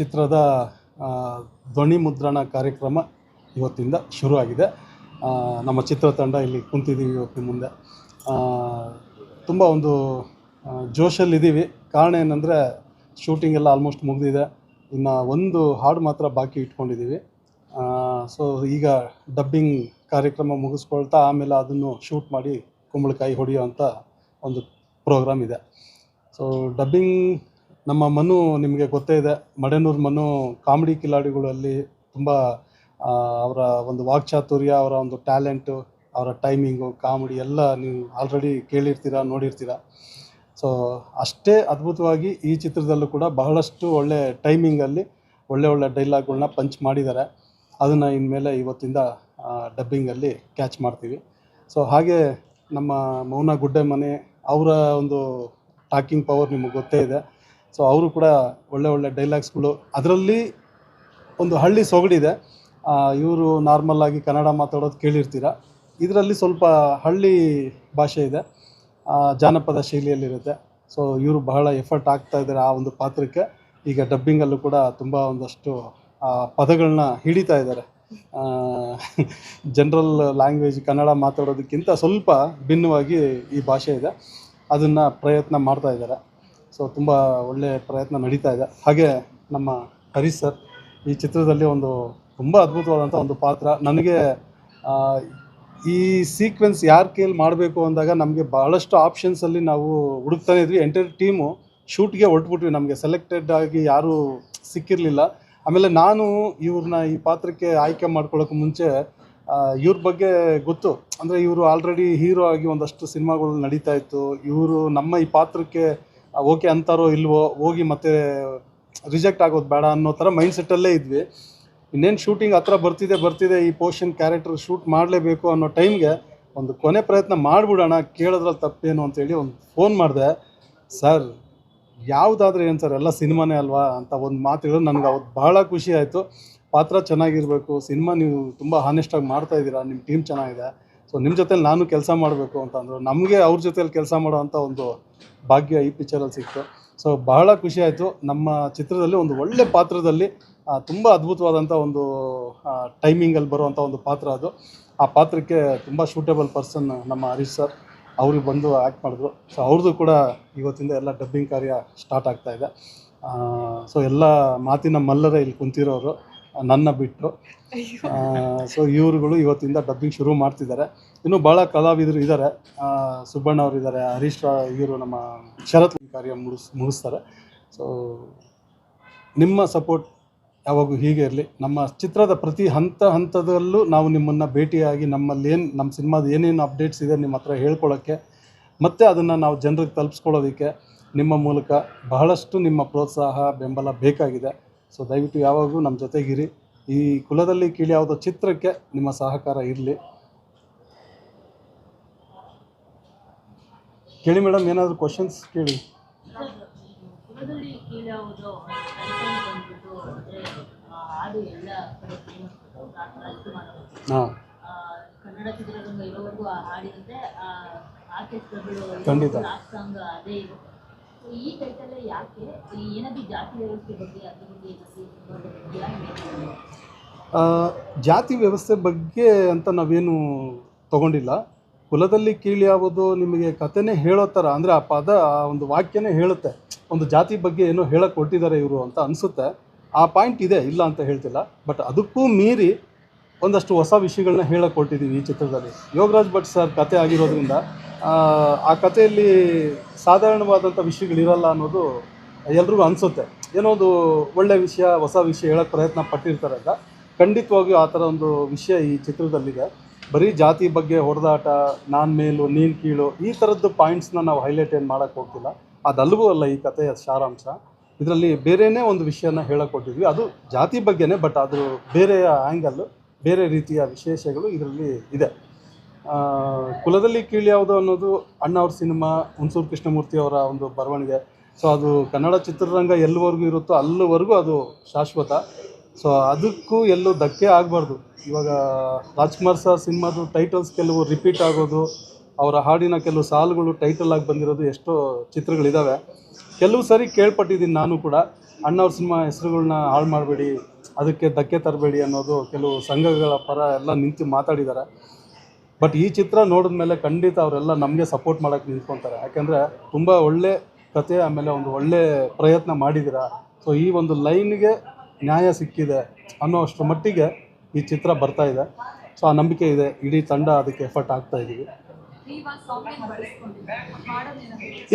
ಚಿತ್ರದ ಧ್ವನಿ ಮುದ್ರಣ ಕಾರ್ಯಕ್ರಮ ಇವತ್ತಿಂದ ಶುರುವಾಗಿದೆ. ನಮ್ಮ ಚಿತ್ರತಂಡ ಇಲ್ಲಿ ಕುಂತಿದ್ದೀವಿ ಇವತ್ತಿನ ಮುಂದೆ. ತುಂಬ ಒಂದು ಜೋಶಲ್ಲಿದ್ದೀವಿ. ಕಾರಣ ಏನಂದರೆ ಶೂಟಿಂಗ್ ಎಲ್ಲ ಆಲ್ಮೋಸ್ಟ್ ಮುಗಿದಿದೆ. ಇನ್ನು ಒಂದು ಹಾಡು ಮಾತ್ರ ಬಾಕಿ ಇಟ್ಕೊಂಡಿದ್ದೀವಿ. ಸೊ ಈಗ ಡಬ್ಬಿಂಗ್ ಕಾರ್ಯಕ್ರಮ ಮುಗಿಸ್ಕೊಳ್ತಾ ಆಮೇಲೆ ಅದನ್ನು ಶೂಟ್ ಮಾಡಿ ಕುಂಬಳಕಾಯಿ ಹೊಡೆಯೋ ಅಂತ ಒಂದು ಪ್ರೋಗ್ರಾಮ್ ಇದೆ. ಸೊ ಡಬ್ಬಿಂಗ್ ನಮ್ಮ ಮನು ನಿಮಗೆ ಗೊತ್ತೇ ಇದೆ, ಮಡೆನೂರು ಮನು ಕಾಮಿಡಿ ಕಿಲಾಡಿಗಳಲ್ಲಿ ತುಂಬ ಅವರ ಒಂದು ವಾಕ್ಚಾತುರ್ಯ, ಅವರ ಒಂದು ಟ್ಯಾಲೆಂಟು ಅವರ ಟೈಮಿಂಗು ಕಾಮಿಡಿ ಎಲ್ಲ ನೀವು ಆಲ್ರೆಡಿ ಕೇಳಿರ್ತೀರ, ನೋಡಿರ್ತೀರ. ಸೊ ಅಷ್ಟೇ ಅದ್ಭುತವಾಗಿ ಈ ಚಿತ್ರದಲ್ಲೂ ಕೂಡ ಬಹಳಷ್ಟು ಒಳ್ಳೆ ಟೈಮಿಂಗಲ್ಲಿ ಒಳ್ಳೆ ಒಳ್ಳೆ ಡೈಲಾಗ್ಗಳನ್ನ ಪಂಚ್ ಮಾಡಿದ್ದಾರೆ. ಅದನ್ನು ಇನ್ಮೇಲೆ ಇವತ್ತಿಂದ ಡಬ್ಬಿಂಗಲ್ಲಿ ಕ್ಯಾಚ್ ಮಾಡ್ತೀವಿ. ಸೊ ಹಾಗೆ ನಮ್ಮ ಮೌನ ಗುಡ್ಡೆ ಮನೆ, ಅವರ ಒಂದು ಟಾಕಿಂಗ್ ಪವರ್ ನಿಮಗೆ ಗೊತ್ತೇ ಇದೆ. ಸೊ ಅವರು ಕೂಡ ಒಳ್ಳೆ ಒಳ್ಳೆ ಡೈಲಾಗ್ಸ್ಗಳು ಅದರಲ್ಲಿ ಒಂದು ಹಳ್ಳಿ ಸೊಗಡಿದೆ. ಇವರು ನಾರ್ಮಲ್ ಆಗಿ ಕನ್ನಡ ಮಾತಾಡೋದು ಕೇಳಿರ್ತೀರ. ಇದರಲ್ಲಿ ಸ್ವಲ್ಪ ಹಳ್ಳಿ ಭಾಷೆ ಇದೆ. ಜಾನಪದ ಶೈಲಿಯಲ್ಲಿರುತ್ತೆ. ಸೊ ಇವರು ಬಹಳ ಎಫರ್ಟ್ ಆಗ್ತಾ ಇದ್ದಾರೆ ಆ ಒಂದು ಪಾತ್ರಕ್ಕೆ. ಈಗ ಡಬ್ಬಿಂಗಲ್ಲೂ ಕೂಡ ತುಂಬ ಒಂದಷ್ಟು ಪದಗಳನ್ನ ಹಿಡಿತಾ ಇದ್ದಾರೆ. ಜನರಲ್ ಲ್ಯಾಂಗ್ವೇಜ್ ಕನ್ನಡ ಮಾತಾಡೋದಕ್ಕಿಂತ ಸ್ವಲ್ಪ ಭಿನ್ನವಾಗಿ ಈ ಭಾಷೆ ಇದೆ. ಅದನ್ನು ಪ್ರಯತ್ನ ಮಾಡ್ತಾ ಇದ್ದಾರೆ. ಸೊ ತುಂಬ ಒಳ್ಳೆಯ ಪ್ರಯತ್ನ ನಡೀತಾ ಇದೆ. ಹಾಗೆ ನಮ್ಮ ಹರೀಶ್ ಸರ್ ಈ ಚಿತ್ರದಲ್ಲಿ ಒಂದು ತುಂಬ ಅದ್ಭುತವಾದಂಥ ಒಂದು ಪಾತ್ರ. ನನಗೆ ಈ ಸೀಕ್ವೆನ್ಸ್ ಯಾರ ಕೈಯಲ್ಲಿ ಮಾಡಬೇಕು ಅಂದಾಗ ನಮಗೆ ಭಾಳಷ್ಟು ಆಪ್ಷನ್ಸಲ್ಲಿ ನಾವು ಹುಡುಕ್ತಾನೆ ಇದ್ವಿ. ಎಂಟೈರ್ ಟೀಮು ಶೂಟ್ಗೆ ಹೊರಟ್ಬಿಟ್ವಿ. ನಮಗೆ ಸೆಲೆಕ್ಟೆಡ್ ಆಗಿ ಯಾರೂ ಸಿಕ್ಕಿರಲಿಲ್ಲ. ಆಮೇಲೆ ನಾನು ಇವ್ರನ್ನ ಈ ಪಾತ್ರಕ್ಕೆ ಆಯ್ಕೆ ಮಾಡ್ಕೊಳ್ಳೋಕೆ ಮುಂಚೆ ಇವ್ರ ಬಗ್ಗೆ ಗೊತ್ತು. ಅಂದರೆ ಇವರು ಆಲ್ರೆಡಿ ಹೀರೋ ಆಗಿ ಒಂದಷ್ಟು ಸಿನಿಮಾಗಳು ನಡೀತಾ ಇತ್ತು. ಇವರು ನಮ್ಮ ಈ ಪಾತ್ರಕ್ಕೆ ಓಕೆ ಅಂತಾರೋ ಇಲ್ವೋ, ಹೋಗಿ ಮತ್ತೆ ರಿಜೆಕ್ಟ್ ಆಗೋದು ಬೇಡ ಅನ್ನೋ ಥರ ಮೈಂಡ್ ಸೆಟ್ಟಲ್ಲೇ ಇದ್ವಿ. ಇನ್ನೇನು ಶೂಟಿಂಗ್ ಹತ್ರ ಬರ್ತಿದೆ ಬರ್ತಿದೆ, ಈ ಪೋರ್ಷನ್ ಕ್ಯಾರೆಕ್ಟರ್ ಶೂಟ್ ಮಾಡಲೇಬೇಕು ಅನ್ನೋ ಟೈಮ್ಗೆ ಒಂದು ಕೊನೆ ಪ್ರಯತ್ನ ಮಾಡಿಬಿಡೋಣ, ಕೇಳೋದ್ರಲ್ಲಿ ತಪ್ಪೇನು ಅಂತೇಳಿ ಒಂದು ಫೋನ್ ಮಾಡಿದೆ. ಸರ್, ಯಾವುದಾದ್ರೂ ಏನು ಸರ್, ಎಲ್ಲ ಸಿನಿಮಾನೇ ಅಲ್ವಾ? ಅಂತ ಒಂದು ಮಾತು ಹೇಳಿದ್ರು. ನನಗೆ ಅವತ್ತು ಭಾಳ ಖುಷಿ ಆಯಿತು. ಪಾತ್ರ ಚೆನ್ನಾಗಿರಬೇಕು, ಸಿನಿಮಾ ನೀವು ತುಂಬ ಹಾನೆಸ್ಟಾಗಿ ಮಾಡ್ತಾ ಇದ್ದೀರಾ ನಿಮ್ಮ ಟೀಮ್ ಚೆನ್ನಾಗಿದೆ. ಸೊ ನಿಮ್ಮ ಜೊತೆಲಿ ನಾನು ಕೆಲಸ ಮಾಡಬೇಕು ಅಂತ ಅಂದರು, ನಮಗೆ ಅವ್ರ ಜೊತೆಲಿ ಕೆಲಸ ಮಾಡುವಂಥ ಒಂದು ಭಾಗ್ಯ ಈ ಪಿಕ್ಚರಲ್ಲಿ ಸಿಕ್ತು. ಸೊ ಬಹಳ ಖುಷಿ ಆಯಿತು. ನಮ್ಮ ಚಿತ್ರದಲ್ಲಿ ಒಂದು ಒಳ್ಳೆ ಪಾತ್ರದಲ್ಲಿ ತುಂಬ ಅದ್ಭುತವಾದಂಥ ಒಂದು ಟೈಮಿಂಗಲ್ಲಿ ಬರುವಂಥ ಒಂದು ಪಾತ್ರ ಅದು. ಆ ಪಾತ್ರಕ್ಕೆ ತುಂಬ ಸೂಟೇಬಲ್ ಪರ್ಸನ್ ನಮ್ಮ ಹರೀಶ್ ಸರ್ ಅವ್ರಿಗೆ ಬಂದು ಆ್ಯಕ್ಟ್ ಮಾಡಿದ್ರು. ಸೊ ಅವ್ರದ್ದು ಕೂಡ ಇವತ್ತಿಂದ ಎಲ್ಲ ಡಬ್ಬಿಂಗ್ ಕಾರ್ಯ ಸ್ಟಾರ್ಟ್ ಆಗ್ತಾಯಿದೆ ಸೊ ಎಲ್ಲ ಮಾತಿನ ಮಲ್ಲರೇ ಇಲ್ಲಿ ಕುಂತಿರೋರು. ನನ್ನ ಬಿಟ್ಟು. ಸೊ ಇವರುಗಳು ಇವತ್ತಿಂದ ಡಬ್ಬಿಂಗ್ ಶುರು ಮಾಡ್ತಿದ್ದಾರೆ. ಇನ್ನು ಭಾಳ ಕಲಾವಿದರು ಇದ್ದಾರೆ ಸುಬ್ಬಣ್ಣ ಅವರು ಇದ್ದಾರೆ ಹರೀಶ್ ಇವರು ನಮ್ಮ ಶರತ್ ಕಾರ್ಯ ಮುಗಿಸ್ ಮುಗಿಸ್ತಾರೆ. ಸೊ ನಿಮ್ಮ ಸಪೋರ್ಟ್ ಯಾವಾಗೂ ಹೀಗೆ ಇರಲಿ. ನಮ್ಮ ಚಿತ್ರದ ಪ್ರತಿ ಹಂತ ಹಂತದಲ್ಲೂ ನಾವು ನಿಮ್ಮನ್ನು ಭೇಟಿಯಾಗಿ ನಮ್ಮಲ್ಲಿ ಏನು ನಮ್ಮ ಸಿನಿಮಾದ ಏನೇನು ಅಪ್ಡೇಟ್ಸ್ ಇದೆ ನಿಮ್ಮ ಹತ್ರ ಹೇಳ್ಕೊಳ್ಳೋಕ್ಕೆ ಮತ್ತು ಅದನ್ನು ನಾವು ಜನರಿಗೆ ತಲುಪಿಸ್ಕೊಳ್ಳೋದಕ್ಕೆ ನಿಮ್ಮ ಮೂಲಕ ಬಹಳಷ್ಟು ನಿಮ್ಮ ಪ್ರೋತ್ಸಾಹ ಬೆಂಬಲ ಬೇಕಾಗಿದೆ. ಸೊ ದಯವಿಟ್ಟು ಯಾವಾಗಲೂ ನಮ್ಮ ಜೊತೆಗಿರಿ. ಈ ಕುಲದಲ್ಲಿ ಕೀಳಿ ಯಾವುದೋ ಚಿತ್ರಕ್ಕೆ ನಿಮ್ಮ ಸಹಕಾರ ಇರಲಿ. ಕೇಳಿ ಮೇಡಮ್ ಏನಾದರೂ ಕ್ವಶನ್ಸ್ ಕೇಳಿ. ಹಾಂ. ಖಂಡಿತ. ಈ ಟೈಟಲ್ ಯಾಕೆ? ಜಾತಿ ವ್ಯವಸ್ಥೆ ಬಗ್ಗೆ ಅದ್ರ ಬಗ್ಗೆ ಜಾತಿ ವ್ಯವಸ್ಥೆ ಬಗ್ಗೆ ಅಂತ ನಾವೇನು ತಗೊಂಡಿಲ್ಲ. ಕುಲದಲ್ಲಿ ಕೀಳಿ ಯಾವುದು ನಿಮಗೆ ಕಥೆನೇ ಹೇಳೋ ಥರ, ಅಂದರೆ ಆ ಪದ, ಆ ಒಂದು ವಾಕ್ಯನೇ ಹೇಳುತ್ತೆ. ಒಂದು ಜಾತಿ ಬಗ್ಗೆ ಏನೋ ಹೇಳಕ್ಕೆ ಕೊಟ್ಟಿದ್ದಾರೆ ಇವರು ಅಂತ ಅನಿಸುತ್ತೆ. ಆ ಪಾಯಿಂಟ್ ಇದೆ, ಇಲ್ಲ ಅಂತ ಹೇಳ್ತಿಲ್ಲ. ಬಟ್ ಅದಕ್ಕೂ ಮೀರಿ ಒಂದಷ್ಟು ಹೊಸ ವಿಷಯಗಳನ್ನ ಹೇಳಕ್ಕೆ ಕೊಟ್ಟಿದ್ದೀವಿ ಈ ಚಿತ್ರದಲ್ಲಿ. ಯೋಗರಾಜ್ ಭಟ್ ಸರ್ ಕತೆ ಆಗಿರೋದ್ರಿಂದ ಆ, ಕಥೆಯಲ್ಲಿ ಸಾಧಾರಣವಾದಂಥ ವಿಷಯಗಳಿರಲ್ಲ ಅನ್ನೋದು ಎಲ್ರಿಗೂ ಅನಿಸುತ್ತೆ. ಏನೋ ಒಂದು ಒಳ್ಳೆ ವಿಷಯ ಹೊಸ ವಿಷಯ ಹೇಳೋಕ್ಕೆ ಪ್ರಯತ್ನ ಪಟ್ಟಿರ್ತಾರೆ ಅಂತ. ಖಂಡಿತವಾಗಿಯೂ ಆ ಥರ ಒಂದು ವಿಷಯ ಈ ಚಿತ್ರದಲ್ಲಿದೆ. ಬರೀ ಜಾತಿ ಬಗ್ಗೆ ಹೊಡೆದಾಟ ನಾನು ಮೇಲು ನೀನು ಕೀಳು ಈ ಥರದ್ದು ಪಾಯಿಂಟ್ಸ್ನ ನಾವು ಹೈಲೈಟ್ ಏನು ಮಾಡೋಕ್ಕೆ ಹೋಗ್ತಿಲ್ಲ. ಅದಲ್ಲವೂ ಅಲ್ಲ ಈ ಕಥೆಯ ಸಾರಾಂಶ. ಇದರಲ್ಲಿ ಬೇರೆಯೇ ಒಂದು ವಿಷಯನ ಹೇಳಕ್ಕೆ ಕೊಟ್ಟಿದ್ವಿ ಅದು ಜಾತಿ ಬಗ್ಗೆನೇ ಬಟ್ ಅದು ಬೇರೆಯ ಆ್ಯಂಗಲ್ಲು ಬೇರೆ ರೀತಿಯ ವಿಶೇಷಗಳು ಇದರಲ್ಲಿ ಇದೆ. ಕುಲದಲ್ಲಿ ಕೀಳು ಯಾವುದು ಅನ್ನೋದು ಅಣ್ಣ ಅವ್ರ ಸಿನಿಮಾ, ಹುಣಸೂರು ಕೃಷ್ಣಮೂರ್ತಿ ಅವರ ಒಂದು ಬರವಣಿಗೆ. ಸೊ ಅದು ಕನ್ನಡ ಚಿತ್ರರಂಗ ಎಲ್ಲಿವರೆಗೂ ಇರುತ್ತೋ ಅಲ್ಲಿವರೆಗೂ ಅದು ಶಾಶ್ವತ. ಸೊ ಅದಕ್ಕೂ ಎಲ್ಲೂ ಧಕ್ಕೆ ಆಗಬಾರ್ದು. ಇವಾಗ ರಾಜ್ಕುಮಾರ್ ಸರ್ ಸಿನಿಮಾದು ಟೈಟಲ್ಸ್ ಕೆಲವು ರಿಪೀಟ್ ಆಗೋದು, ಅವರ ಹಾಡಿನ ಕೆಲವು ಸಾಲುಗಳು ಟೈಟಲ್ ಆಗಿ ಬಂದಿರೋದು ಎಷ್ಟೋ ಚಿತ್ರಗಳಿದ್ದಾವೆ ಕೆಲವು ಸರಿ ಕೇಳ್ಪಟ್ಟಿದ್ದೀನಿ ನಾನು ಕೂಡ. ಅಣ್ಣವ್ರ ಸಿನಿಮಾ ಹೆಸರುಗಳನ್ನ ಹಾಳು ಮಾಡಬೇಡಿ, ಅದಕ್ಕೆ ಧಕ್ಕೆ ತರಬೇಡಿ ಅನ್ನೋದು ಕೆಲವು ಸಂಘಗಳ ಪರ ಎಲ್ಲ ನಿಂತು ಮಾತಾಡಿದ್ದಾರೆ ಬಟ್ ಈ ಚಿತ್ರ ನೋಡಿದ ಮೇಲೆ ಖಂಡಿತ ಅವರೆಲ್ಲ ನಮಗೆ ಸಪೋರ್ಟ್ ಮಾಡೋಕೆ ನಿಂತ್ಕೊತಾರೆ. ಯಾಕೆಂದರೆ ತುಂಬ ಒಳ್ಳೆ ಕತೆ ಆಮೇಲೆ ಒಂದು ಒಳ್ಳೆ ಪ್ರಯತ್ನ ಮಾಡಿದ್ದೀರಾ ಸೊ ಈ ಒಂದು ಲೈನ್ಗೆ ನ್ಯಾಯ ಸಿಕ್ಕಿದೆ ಅನ್ನೋ ಅಷ್ಟರ ಮಟ್ಟಿಗೆ ಈ ಚಿತ್ರ ಬರ್ತಾ ಇದೆ. ಸೊ ಆ ನಂಬಿಕೆ ಇದೆ. ಇಡೀ ತಂಡ ಅದಕ್ಕೆ ಎಫರ್ಟ್ ಆಗ್ತಾ ಇದ್ದೀವಿ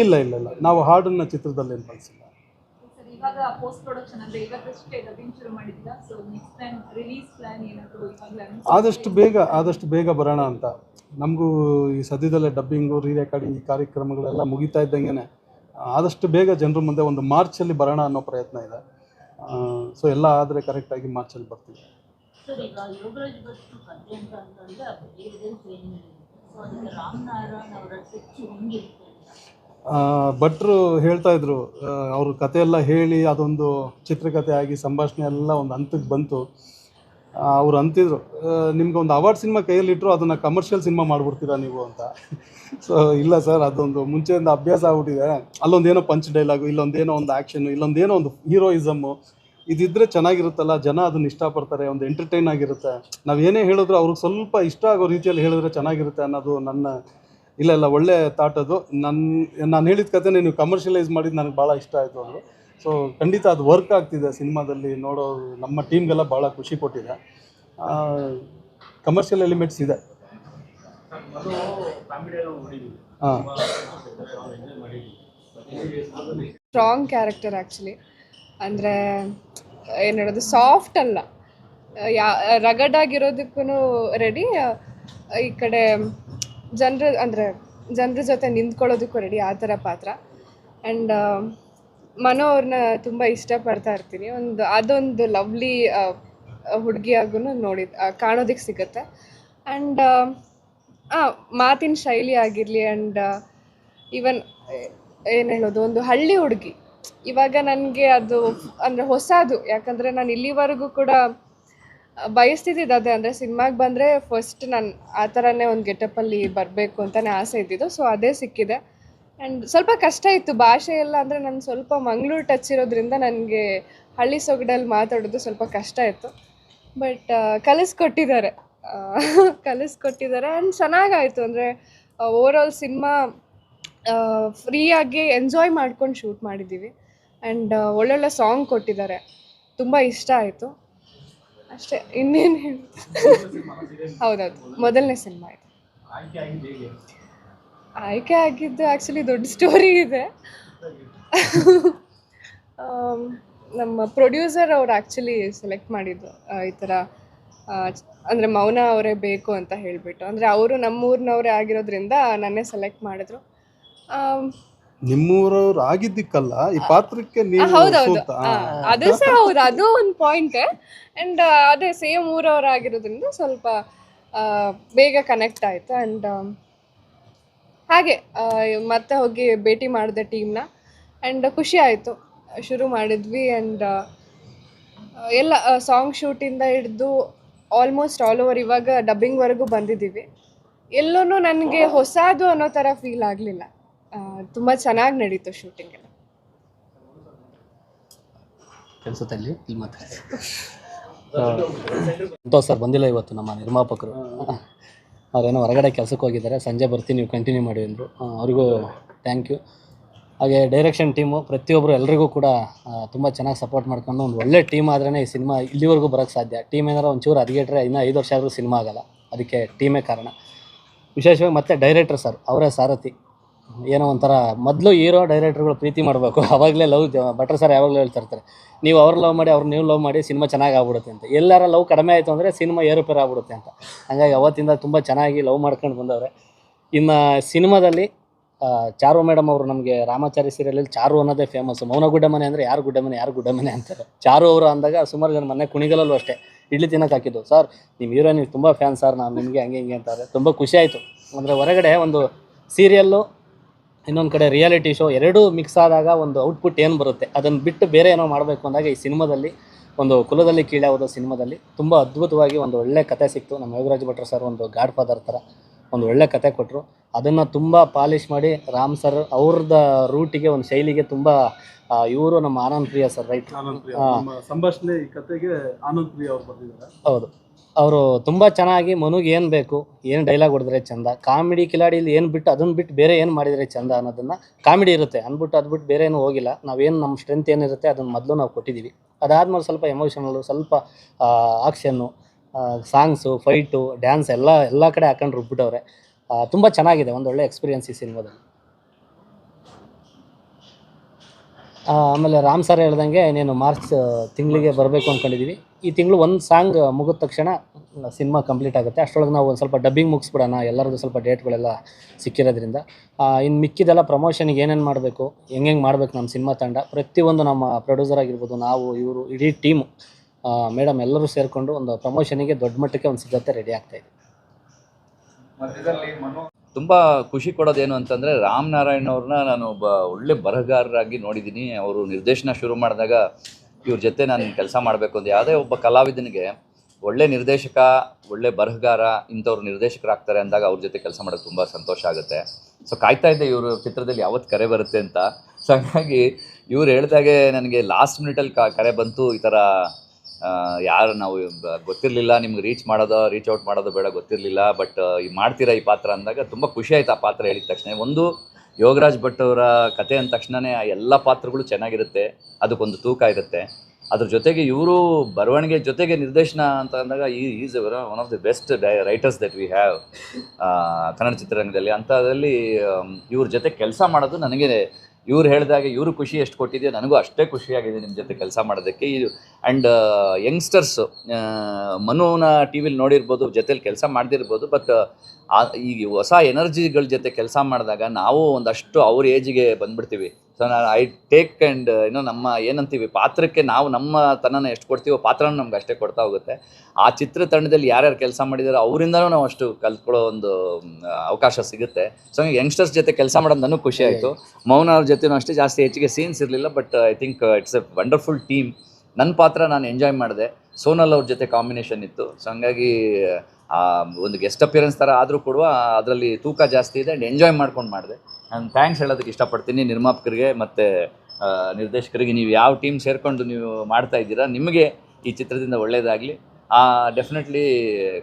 ಇಲ್ಲ ಇಲ್ಲ ಇಲ್ಲ. ನಾವು ಹಾಡನ್ನು ಚಿತ್ರದಲ್ಲಿ ಏನು ಬಳಸಿಲ್ಲ. ಇವಾಗ ಪೋಸ್ಟ್ ಪ್ರೊಡಕ್ಷನ್ ಅಂದ್ರೆ ಇವತ್ತಷ್ಟೇ ಡಬ್ಬಿಂಗ್ ಶುರು ಮಾಡಿದ್ದೀರಾ? So next time release plan ಏನಾದರೂ ಇವಾಗಲೇ ಆದಷ್ಟು ಬೇಗ ಆದಷ್ಟು ಬೇಗ ಬರೋಣ ಅಂತ. ನಮಗೂ ಈ ಸದ್ಯದಲ್ಲೇ ಡಬ್ಬಿಂಗು ರೀ ರೆಕಾರ್ಡಿಂಗ್ ಈ ಕಾರ್ಯಕ್ರಮಗಳೆಲ್ಲ ಮುಗಿತಾ ಇದ್ದಂಗೆ ಆದಷ್ಟು ಬೇಗ ಜನರ ಮುಂದೆ ಒಂದು ಮಾರ್ಚಲ್ಲಿ ಬರೋಣ ಅನ್ನೋ ಪ್ರಯತ್ನ ಇದೆ. ಸೊ ಎಲ್ಲ ಆದರೆ ಕರೆಕ್ಟಾಗಿ ಮಾರ್ಚಲ್ಲಿ ಬರ್ತೀವಿ. ಸರ್ ಈಗ ಯೋಗರಾಜ್ ಭಟ್ರು ಹೇಳ್ತಾ ಇದ್ರು ಅವ್ರ ಕತೆ ಎಲ್ಲ ಹೇಳಿ ಅದೊಂದು ಚಿತ್ರಕಥೆ ಆಗಿ ಸಂಭಾಷಣೆ ಎಲ್ಲ ಒಂದು ಹಂತಕ್ಕೆ ಬಂತು. ಅವ್ರು ಅಂತಿದ್ರು ನಿಮ್ಗೆ ಒಂದು ಅವಾರ್ಡ್ ಸಿನಿಮಾ ಕೈಯಲ್ಲಿಟ್ಟರು ಅದನ್ನು ಕಮರ್ಷಿಯಲ್ ಸಿನಿಮಾ ಮಾಡ್ಬಿಡ್ತೀರಾ ನೀವು ಅಂತ. ಸೊ ಇಲ್ಲ ಸರ್ ಅದೊಂದು ಮುಂಚೆಯಿಂದ ಅಭ್ಯಾಸ ಆಗ್ಬಿಟ್ಟಿದೆ. ಅಲ್ಲೊಂದೇನೋ ಪಂಚ್ ಡೈಲಾಗು ಇಲ್ಲೊಂದೇನೋ ಒಂದು ಆ್ಯಕ್ಷನು ಇಲ್ಲೊಂದೇನೋ ಒಂದು ಹೀರೋಯಿಸಮ್ಮು ಇದಿದ್ರೆ ಚೆನ್ನಾಗಿರುತ್ತಲ್ಲ, ಜನ ಅದನ್ನ ಇಷ್ಟಪಡ್ತಾರೆ, ಒಂದು ಎಂಟರ್ಟೈನ್ ಆಗಿರುತ್ತೆ. ನಾವು ಏನೇ ಹೇಳಿದ್ರು ಅವ್ರಿಗೆ ಸ್ವಲ್ಪ ಇಷ್ಟ ಆಗೋ ರೀತಿಯಲ್ಲಿ ಹೇಳಿದ್ರೆ ಚೆನ್ನಾಗಿರುತ್ತೆ ಅನ್ನೋದು ನನ್ನ ಇಲ್ಲ ಇಲ್ಲ, ಒಳ್ಳೆ ಥಾಟ್ ಅದು. ನನ್ನ ನಾನು ಹೇಳಿದ ಕತೆ ನೀವು ಕಮರ್ಷಿಯಲೈಸ್ ಮಾಡಿದ್ದು ನನಗೆ ಭಾಳ ಇಷ್ಟ ಆಯಿತು ಅಂದರು ಸೊ ಖಂಡಿತ ಅದು ವರ್ಕ್ ಆಗ್ತಿದೆ ಸಿನಿಮಾದಲ್ಲಿ ನೋಡೋ ನಮ್ಮ ಟೀಮ್ಗೆಲ್ಲ ಭಾಳ ಖುಷಿ ಕೊಟ್ಟಿದೆ. ಕಮರ್ಷಿಯಲ್ ಎಲಿಮೆಂಟ್ಸ್ ಇದೆ. ಹಾಂ. ಸ್ಟ್ರಾಂಗ್ ಕ್ಯಾರೆಕ್ಟರ್ ಆ್ಯಕ್ಚುಲಿ ಅಂದರೆ ಏನು ಹೇಳೋದು ಸಾಫ್ಟ್ ಅಲ್ಲ. ಯಾ ರಗಡ್ ಆಗಿರೋದಕ್ಕೂ ರೆಡಿ ಈ ಕಡೆ ಜನರ ಅಂದರೆ ಜನರ ಜೊತೆ ನಿಂತ್ಕೊಳ್ಳೋದಕ್ಕೂ ರೆಡಿ ಆ ಥರ ಪಾತ್ರ. ಆ್ಯಂಡ್ ಮನೋ ಅವ್ರನ್ನ ತುಂಬ ಇಷ್ಟಪಡ್ತಾ ಇರ್ತೀನಿ. ಒಂದು ಅದೊಂದು ಲವ್ಲಿ ಹುಡುಗಿಯಾಗೂ ನೋಡಿ ಕಾಣೋದಕ್ಕೆ ಸಿಗುತ್ತೆ. ಆ್ಯಂಡ್ ಮಾತಿನ ಶೈಲಿ ಆಗಿರಲಿ ಆ್ಯಂಡ್ ಈವನ್ ಏನು ಹೇಳೋದು, ಒಂದು ಹಳ್ಳಿ ಹುಡುಗಿ. ಇವಾಗ ನನಗೆ ಅದು ಅಂದರೆ ಹೊಸದು. ಯಾಕಂದರೆ ನಾನು ಇಲ್ಲಿವರೆಗೂ ಕೂಡ ಬಯಸ್ತಿದ್ದಿದ್ದು ಅದೇ, ಅಂದರೆ ಸಿನಿಮಾಗೆ ಬಂದರೆ ಫಸ್ಟ್ ನಾನು ಆ ಥರನೇ ಒಂದು ಗೆಟಪಲ್ಲಿ ಬರಬೇಕು ಅಂತಲೇ ಆಸೆ ಇದ್ದಿದ್ದು ಸೊ ಅದೇ ಸಿಕ್ಕಿದೆ. ಆ್ಯಂಡ್ ಸ್ವಲ್ಪ ಕಷ್ಟ ಇತ್ತು, ಭಾಷೆ ಎಲ್ಲ ಅಂದರೆ ನಾನು ಸ್ವಲ್ಪ ಮಂಗಳೂರು ಟಚ್ ಇರೋದ್ರಿಂದ ನನಗೆ ಹಳ್ಳಿ ಸೊಗಡಲ್ಲಿ ಮಾತಾಡೋದು ಸ್ವಲ್ಪ ಕಷ್ಟ ಇತ್ತು. ಬಟ್ ಕಲಿಸ್ಕೊಟ್ಟಿದ್ದಾರೆ. ಕಲಿಸ್ಕೊಟ್ಟಿದ್ದಾರೆ ಆ್ಯಂಡ್ ಚೆನ್ನಾಗಾಯಿತು, ಅಂದರೆ ಓವರ್ ಆಲ್ ಸಿನಿಮಾ ಫ್ರೀಯಾಗಿ ಎಂಜಾಯ್ ಮಾಡ್ಕೊಂಡು ಶೂಟ್ ಮಾಡಿದ್ದೀವಿ. ಆ್ಯಂಡ್ ಒಳ್ಳೊಳ್ಳೆ ಸಾಂಗ್ ಕೊಟ್ಟಿದ್ದಾರೆ. ತುಂಬ ಇಷ್ಟ ಆಯಿತು. ಅಷ್ಟೇ, ಇನ್ನೇನು ಹೌದೌದು, ಮೊದಲನೇ ಸಿನಿಮಾ ಇದು. ಆಯ್ಕೆ ಆಗಿದ್ದು ಆ್ಯಕ್ಚುಲಿ ದೊಡ್ಡ ಸ್ಟೋರಿ ಇದೆ. ನಮ್ಮ ಪ್ರೊಡ್ಯೂಸರ್ ಅವ್ರು ಆ್ಯಕ್ಚುಲಿ ಸೆಲೆಕ್ಟ್ ಮಾಡಿದ್ದು ಈ ಥರ ಅಂದರೆ ಮೌನ ಅವರೇ ಬೇಕು ಅಂತ ಹೇಳಿಬಿಟ್ಟು. ಅಂದರೆ ಅವರು ನಮ್ಮೂರಿನವರೇ ಆಗಿರೋದ್ರಿಂದ ನನ್ನೇ ಸೆಲೆಕ್ಟ್ ಮಾಡಿದ್ರು. ನಿಮ್ಮೂರವ್ರು ಆಗಿದ್ದಕ್ಕಲ್ಲ ಈ ಪಾತ್ರಕ್ಕೆ ನೀವು ಹೌದೌದು. ಸೂಕ್ತ ಆ, ಅದು ಸಹ ಹೌದು ಅದು ಒಂದು ಪಾಯಿಂಟ್ ಅಂಡ್ ಅದೇ ಸೇಮ್ ಊರವರಾಗಿರೋದ್ರಿಂದ ಸ್ವಲ್ಪ ಆ, ಬೇಗ ಕನೆಕ್ಟ್ ಆಯ್ತು. ಅಂಡ್ ಹಾಗೆ ಆ, ಮತ್ತೆ ಹೋಗಿ ಭೇಟಿ ಮಾಡಿದೆ ಟೀಮ್ನ ಅಂಡ್ ಖುಷಿ ಆಯ್ತು. ಶುರು ಮಾಡಿದ್ವಿ. ಅಂಡ್ ಎಲ್ಲ ಸಾಂಗ್ ಶೂಟಿಂದ ಹಿಡಿದು ಆಲ್ಮೋಸ್ಟ್ ಆಲ್ ಓವರ್ ಇವಾಗ ಡಬ್ಬಿಂಗ್ವರೆಗೂ ಬಂದಿದ್ದೀವಿ. ಎಲ್ಲೂ ನನಗೆ ಹೊಸದು ಅನ್ನೋ ಥರ ಫೀಲ್ ಆಗಲಿಲ್ಲ. ತುಂಬ ಚೆನ್ನಾಗಿ ನಡೀತು ಶೂಟಿಂಗ್ ಎಲ್ಲ. ಕೆಲಸದಲ್ಲಿ ಸಂತೋಷ್ ಸರ್, ಬಂದಿಲ್ಲ ಇವತ್ತು ನಮ್ಮ ನಿರ್ಮಾಪಕರು. ಅವರೇನೋ ಹೊರಗಡೆ ಕೆಲಸಕ್ಕೆ ಹೋಗಿದ್ದಾರೆ. ಸಂಜೆ ಬರ್ತೀನಿ, ನೀವು ಕಂಟಿನ್ಯೂ ಮಾಡಿ ಅಂದರು. ಅವ್ರಿಗೂ ಥ್ಯಾಂಕ್ ಯು ಹಾಗೆ ಡೈರೆಕ್ಷನ್ ಟೀಮು ಪ್ರತಿಯೊಬ್ಬರು ಎಲ್ರಿಗೂ ಕೂಡ ತುಂಬ ಚೆನ್ನಾಗಿ ಸಪೋರ್ಟ್ ಮಾಡ್ಕೊಂಡು ಒಂದು ಒಳ್ಳೆ ಟೀಮ್ ಆದ್ರೇ ಈ ಸಿನಿಮಾ ಇಲ್ಲಿವರೆಗೂ ಬರೋಕ್ಕೆ ಸಾಧ್ಯ. ಟೀಮ್ ಏನಾರು ಒಂಚೂರು ಹದಗೆಟ್ರೆ ಇನ್ನೂ ಐದು ವರ್ಷ ಆದರೂ ಸಿನಿಮಾ ಆಗಲ್ಲ. ಅದಕ್ಕೆ ಟೀಮೇ ಕಾರಣ. ವಿಶೇಷವಾಗಿ ಮತ್ತೆ ಡೈರೆಕ್ಟರ್ ಸರ್ ಅವರೇ ಸಾರಥಿ. ಏನೋ ಒಂಥರ ಮೊದಲು ಹೀರೋ ಡೈರೆಕ್ಟರ್ಗಳು ಪ್ರೀತಿ ಮಾಡಬೇಕು. ಅವಾಗಲೇ ಲವ್, ಭಟ್ರ ಸರ್ ಯಾವಾಗಲೂ ಹೇಳ್ತಿರ್ತಾರೆ, ನೀವು ಅವ್ರು ಲವ್ ಮಾಡಿ, ಅವ್ರು ನೀವು ಲವ್ ಮಾಡಿ ಸಿನಿಮಾ ಚೆನ್ನಾಗಿ ಆಗ್ಬಿಡುತ್ತೆ ಅಂತ. ಎಲ್ಲರ ಲವ್ ಕಡಿಮೆ ಆಯಿತು ಅಂದರೆ ಸಿನಿಮಾ ಏರುಪೇರು ಆಗ್ಬಿಡುತ್ತೆ ಅಂತ. ಹಾಗಾಗಿ ಅವತ್ತಿಂದ ತುಂಬ ಚೆನ್ನಾಗಿ ಲವ್ ಮಾಡ್ಕೊಂಡು ಬಂದವ್ರೆ. ಇನ್ನು ಸಿನಿಮಾದಲ್ಲಿ ಚಾರು ಮೇಡಮ್ ಅವರು ನಮಗೆ ರಾಮಾಚಾರಿ ಸೀರಿಯಲಲ್ಲಿ ಚಾರು ಅನ್ನೋದೇ ಫೇಮಸ್ ಮೌನ ಗುಡ್ಡ ಮನೆ ಅಂದರೆ ಯಾರು ಗುಡ್ಡ ಮನೆ ಯಾರು ಗುಡ್ಡ ಮನೆ ಅಂತಾರೆ. ಚಾರು ಅವರು ಅಂದಾಗ ಸುಮಾರು ಜನ ಮನೆ ಕುಣಿಗಲಲ್ಲೂ ಅಷ್ಟೇ, ಇಡ್ಲಿ ತಿನ್ನೋಕೆ ಹಾಕಿದ್ದು. ಸರ್ ನಿಮ್ಮ ಹೀರೋಯಿನ್ ತುಂಬ ಫ್ಯಾನ್ ಸರ್, ನಾನು ನಿಮಗೆ ಹಂಗೆ ಹಿಂಗೆ ಅಂತಾರೆ. ತುಂಬ ಖುಷಿ ಆಯಿತು. ಅಂದರೆ ಹೊರಗಡೆ ಒಂದು ಸೀರಿಯಲ್ಲು ಇನ್ನೊಂದು ಕಡೆ ರಿಯಾಲಿಟಿ ಶೋ ಎರಡೂ ಮಿಕ್ಸ್ ಆದಾಗ ಒಂದು ಔಟ್ಪುಟ್ ಏನು ಬರುತ್ತೆ? ಅದನ್ನು ಬಿಟ್ಟು ಬೇರೆ ಏನೋ ಮಾಡಬೇಕು ಅಂದಾಗ ಈ ಸಿನಿಮಾದಲ್ಲಿ ಒಂದು ಕುಲದಲ್ಲಿ ಕೀಳಾವುದೋ ಸಿನಿಮಾದಲ್ಲಿ ತುಂಬ ಅದ್ಭುತವಾಗಿ ಒಂದು ಒಳ್ಳೆ ಕತೆ ಸಿಕ್ತು. ನಮ್ಮ ಯೋಗರಾಜ್ ಭಟ್ರು ಸರ್ ಒಂದು ಗಾಡ್ ಫಾದರ್ ಥರ ಒಂದು ಒಳ್ಳೆ ಕತೆ ಕೊಟ್ಟರು ಅದನ್ನು ತುಂಬ ಪಾಲಿಷ್ ಮಾಡಿ ರಾಮ್ ಸರ್ ಅವ್ರದ ರೂಟಿಗೆ ಒಂದು ಶೈಲಿಗೆ ತುಂಬ ಇವರು ನಮ್ಮ ಆನಂದ್ ಪ್ರಿಯ ಸರ್ ರೈಟ್ ಸಂಭಾಷಣೆ ಈ ಕತೆಗೆ ಆನಂದ್ ಪ್ರಿಯ ಅವರು ಬರ್ತಿದ್ದಾರೆ ಹೌದು. ಅವರು ತುಂಬ ಚೆನ್ನಾಗಿ ಮನುಗೆ ಏನು ಬೇಕು, ಏನು ಡೈಲಾಗ್ ಹೊಡೆದ್ರೆ ಚಂದ ಕಾಮಿಡಿ ಕಿಲಾಡಿಲಿ ಏನು ಬಿಟ್ಟು ಅದನ್ನು ಬಿಟ್ಟು ಬೇರೆ ಏನು ಮಾಡಿದರೆ ಚಂದ ಅನ್ನೋದನ್ನು ಕಾಮಿಡಿ ಇರುತ್ತೆ. ಅಂದ್ಬಿಟ್ಟು ಅದು ಬಿಟ್ಟು ಬೇರೆ ಏನು ಹೋಗಿಲ್ಲ. ನಾವೇನು ನಮ್ಮ ಸ್ಟ್ರೆಂತ್ ಏನಿರುತ್ತೆ ಅದನ್ನು ಮೊದಲು ನಾವು ಕೊಟ್ಟಿದ್ದೀವಿ ಅದಾದ್ಮೇಲೆ ಸ್ವಲ್ಪ ಎಮೋಷನಲ್ಲು ಸ್ವಲ್ಪ ಆಕ್ಷನ್ನು ಸಾಂಗ್ಸು ಫೈಟು ಡ್ಯಾನ್ಸ್ ಎಲ್ಲ ಎಲ್ಲ ಕಡೆ ಹಾಕೊಂಡು ರುಬ್ಬಿಟ್ಟವ್ರೆ. ತುಂಬ ಚೆನ್ನಾಗಿದೆ, ಒಂದು ಒಳ್ಳೆ ಎಕ್ಸ್ಪೀರಿಯನ್ಸ್ ಈ ಸಿನಿಮಾದಲ್ಲಿ ಆ, ಆಮೇಲೆ ರಾಮ್ ಸರ್ ಹೇಳ್ದಂಗೆ ನೀನು ಮಾರ್ಚ್ ತಿಂಗಳಿಗೆ ಬರಬೇಕು ಅಂದ್ಕೊಂಡಿದ್ದೀವಿ ಈ ತಿಂಗಳು ಒಂದು ಸಾಂಗ್ ಮುಗಿದ ತಕ್ಷಣ ಸಿನಿಮಾ ಕಂಪ್ಲೀಟ್ ಆಗುತ್ತೆ. ಅಷ್ಟರೊಳಗೆ ನಾವು ಒಂದು ಸ್ವಲ್ಪ ಡಬ್ಬಿಂಗ್ ಮುಗಿಸ್ಬಿಡೋಣ ಎಲ್ಲರದ್ದು ಸ್ವಲ್ಪ ಡೇಟ್ಗಳೆಲ್ಲ ಸಿಕ್ಕಿರೋದ್ರಿಂದ. ಇನ್ನು ಮಿಕ್ಕಿದೆಲ್ಲ ಪ್ರಮೋಷನ್ಗೆ ಏನೇನು ಮಾಡಬೇಕು ಹೆಂಗೆ ಮಾಡಬೇಕು ನಮ್ಮ ಸಿನಿಮಾ ತಂಡ, ಪ್ರತಿಯೊಂದು ನಮ್ಮ ಪ್ರೊಡ್ಯೂಸರ್ ಆಗಿರ್ಬೋದು, ನಾವು, ಇವರು, ಇಡೀ ಟೀಮು ಮೇಡಮ್ ಎಲ್ಲರೂ ಸೇರಿಕೊಂಡು ಒಂದು ಪ್ರಮೋಷನಿಗೆ ದೊಡ್ಡ ಮಟ್ಟಕ್ಕೆ ಒಂದು ಸಿದ್ಧತೆ ರೆಡಿ ಆಗ್ತಾಯಿದೆ ತುಂಬ ಖುಷಿ ಕೊಡೋದೇನು ಅಂತಂದರೆ ರಾಮ್ ನಾರಾಯಣ್ ಅವ್ರನ್ನ ನಾನು ಒಬ್ಬ ಒಳ್ಳೆ ಬರಹಗಾರರಾಗಿ ನೋಡಿದ್ದೀನಿ. ಅವರು ನಿರ್ದೇಶನ ಶುರು ಮಾಡಿದಾಗ ಇವ್ರ ಜೊತೆ ನಾನು ಕೆಲಸ ಮಾಡಬೇಕು ಅಂತ ಯಾವುದೇ ಒಬ್ಬ ಕಲಾವಿದನಿಗೆ ಒಳ್ಳೆ ನಿರ್ದೇಶಕ, ಒಳ್ಳೆ ಬರಹಗಾರ ಇಂಥವ್ರು ನಿರ್ದೇಶಕರಾಗ್ತಾರೆ ಅಂದಾಗ ಅವ್ರ ಜೊತೆ ಕೆಲಸ ಮಾಡೋದು ತುಂಬ ಸಂತೋಷ ಆಗುತ್ತೆ. ಸೊ ಕಾಯ್ತಾ ಇದ್ದೆ ಇವರು ಚಿತ್ರದಲ್ಲಿ ಯಾವತ್ತು ಕರೆ ಬರುತ್ತೆ ಅಂತ. ಸೊ ಹಾಗಾಗಿ ಇವ್ರು ಹೇಳಿದಾಗೆ ನನಗೆ ಲಾಸ್ಟ್ ಮಿನಿಟಲ್ಲಿ ಕರೆ ಬಂತು ಈ ಥರ ಯಾರು ನಾವು ಗೊತ್ತಿರಲಿಲ್ಲ, ನಿಮ್ಗೆ ರೀಚ್ ಮಾಡೋದು ರೀಚ್ ಔಟ್ ಮಾಡೋದು ಬೇಡ, ಗೊತ್ತಿರಲಿಲ್ಲ ಬಟ್ ಈ ಮಾಡ್ತೀರಾ ಈ ಪಾತ್ರ ಅಂದಾಗ ತುಂಬ ಖುಷಿ ಆಯ್ತು ಆ ಪಾತ್ರ ಹೇಳಿದ ತಕ್ಷಣ. ಒಂದು ಯೋಗರಾಜ್ ಭಟ್ ಅವರ ಕತೆ ಅಂದ ತಕ್ಷಣವೇ ಆ ಎಲ್ಲ ಪಾತ್ರಗಳು ಚೆನ್ನಾಗಿರುತ್ತೆ, ಅದಕ್ಕೊಂದು ತೂಕ ಇರುತ್ತೆ. ಅದ್ರ ಜೊತೆಗೆ ಇವರು ಬರವಣಿಗೆ ಜೊತೆಗೆ ನಿರ್ದೇಶನ ಅಂತ ಅಂದಾಗ ಈ is one of the best writers that we have Kannada ಚಿತ್ರರಂಗದಲ್ಲಿ. ಅಂಥದ್ರಲ್ಲಿ ಇವ್ರ ಜೊತೆ ಕೆಲಸ ಮಾಡೋದು ನನಗೆ ಇವ್ರು ಹೇಳಿದಾಗ ಇವರು ಖುಷಿ ಎಷ್ಟು ಕೊಟ್ಟಿದೆಯೋ ನನಗೂ ಅಷ್ಟೇ ಖುಷಿಯಾಗಿದೆ ನಿಮ್ಮ ಜೊತೆ ಕೆಲಸ ಮಾಡೋದಕ್ಕೆ. ಇದು ಆ್ಯಂಡ್ ಯಂಗ್ಸ್ಟರ್ಸು ಮನುನ ಟಿ ವಿಲಿ ನೋಡಿರ್ಬೋದು, ಜೊತೇಲಿ ಕೆಲಸ ಮಾಡದಿರ್ಬೋದು ಬಟ್ ಈ ಹೊಸ ಎನರ್ಜಿಗಳ ಜೊತೆ ಕೆಲಸ ಮಾಡಿದಾಗ ನಾವು ಒಂದಷ್ಟು ಅವ್ರ ಏಜಿಗೆ ಬಂದ್ಬಿಡ್ತೀವಿ. ಸೊ ನಾನು ಐ ಟೇಕ್ ಆ್ಯಂಡ್ ಏನೋ ನಮ್ಮ ಏನಂತೀವಿ ಪಾತ್ರಕ್ಕೆ ನಾವು ನಮ್ಮ ತನನ ಎಷ್ಟು ಕೊಡ್ತೀವೋ ಪಾತ್ರನೂ ನಮ್ಗೆ ಅಷ್ಟೇ ಕೊಡ್ತಾ ಹೋಗುತ್ತೆ. ಆ ಚಿತ್ರತಂಡದಲ್ಲಿ ಯಾರ್ಯಾರು ಕೆಲಸ ಮಾಡಿದಾರೋ ಅವರಿಂದನೂ ನಾವು ಅಷ್ಟು ಕಲ್ತ್ಕೊಳ್ಳೋ ಒಂದು ಅವಕಾಶ ಸಿಗುತ್ತೆ. ಸೊ ಯಂಗ್ಸ್ಟರ್ಸ್ ಜೊತೆ ಕೆಲಸ ಮಾಡೋದು ನನಗೆ ಖುಷಿ ಆಯಿತು. ಮೌನ ಅವ್ರ ಜೊತೆನೂ ಅಷ್ಟೇ ಜಾಸ್ತಿ ಹೆಚ್ಚಿಗೆ ಸೀನ್ಸ್ ಇರಲಿಲ್ಲ but I think it's a wonderful team ನನ್ನ ಪಾತ್ರ ನಾನು ಎಂಜಾಯ್ ಮಾಡಿದೆ. ಸೋನಲ್ ಅವ್ರ ಜೊತೆ ಕಾಂಬಿನೇಷನ್ ಇತ್ತು. ಸೊ ಹಂಗಾಗಿ ಆ ಒಂದು ಗೆಸ್ಟ್ ಅಪಿಯರೆನ್ಸ್ ಥರ ಆದರೂ ಕೂಡ ಅದರಲ್ಲಿ ತೂಕ ಜಾಸ್ತಿ ಇದೆ ಆ್ಯಂಡ್ ಎಂಜಾಯ್ ಮಾಡ್ಕೊಂಡು ಮಾಡಿದೆ. ನಾನು ಥ್ಯಾಂಕ್ಸ್ ಹೇಳೋದಕ್ಕೆ ಇಷ್ಟಪಡ್ತೀನಿ ನಿರ್ಮಾಪಕರಿಗೆ ಮತ್ತು ನಿರ್ದೇಶಕರಿಗೆ. ನೀವು ಯಾವ ಟೀಮ್ ಸೇರಿಕೊಂಡು ನೀವು ಮಾಡ್ತಾ ಇದ್ದೀರಾ, ನಿಮಗೆ ಈ ಚಿತ್ರದಿಂದ ಒಳ್ಳೆಯದಾಗಲಿ ಡೆಫಿನೆಟ್ಲಿ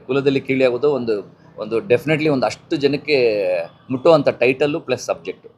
ಕುಲದಲ್ಲಿ ಕೀಳಿಯಾಗೋದು ಒಂದು ಒಂದು ಡೆಫಿನೆಟ್ಲಿ ಒಂದು ಅಷ್ಟು ಜನಕ್ಕೆ ಮುಟ್ಟುವಂಥ ಟೈಟಲ್ಲು ಪ್ಲಸ್ ಸಬ್ಜೆಕ್ಟು